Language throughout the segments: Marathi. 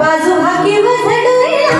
बाजू हाकी बसडूया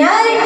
ಯಾರಿಗೆ